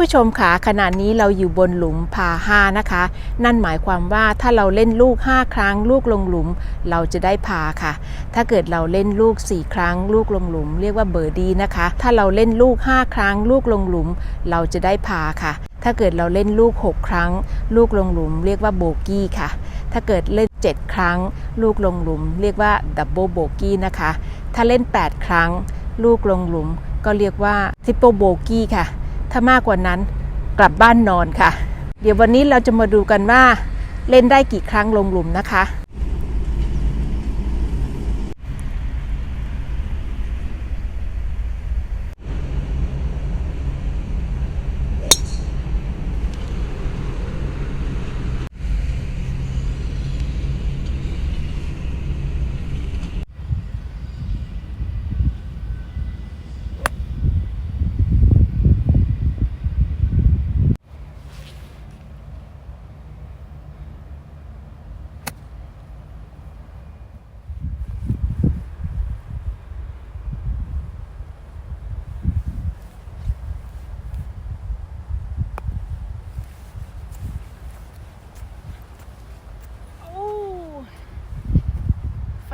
ผู้ชมคะขณะนี้เราอยู่บนหลุมพาห้านะคะ นั่นหมายความว่าถ้าเราเล่นลูก 5 ครั้ง ลูกลงหลุม เราจะได้พาค่ะ ถ้าเกิดเราเล่นลูก 4 ครั้ง ลูกลงหลุม เรียกว่าเบอร์ดีนะคะ ถ้าเราเล่นลูก 5 ครั้ง ลูกลงหลุม เราจะได้พาค่ะ ถ้าเกิดเราเล่นลูก 6 ครั้ง ลูกลงหลุม เรียกว่าโบกี้ค่ะ ถ้าเกิดเล่น 7 ครั้ง ลูกลงหลุม เรียกว่าดับเบิลโบกี้นะคะถ้าเล่น 8 ครั้ง ลูกลงหลุม ก็เรียกว่าทริปเปิลโบกี้ค่ะ ถ้ามากกว่านั้นกลับบ้านนอนค่ะ เดี๋ยววันนี้เราจะมาดูกันว่าเล่นได้กี่ครั้งลงหลุมนะคะ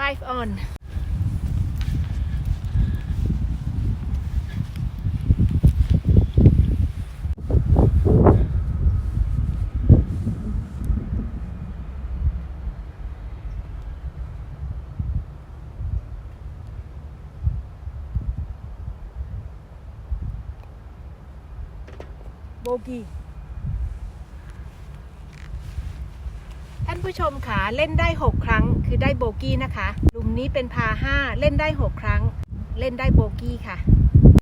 five on. โท่านผู้ชมค่ะเล่นได้ 6 ครั้ง คือได้โบกี้นะคะหลุมนี้เป็นพา 5 เล่นได้ 6 ครั้ง เล่นได้โบกี้ค่ะ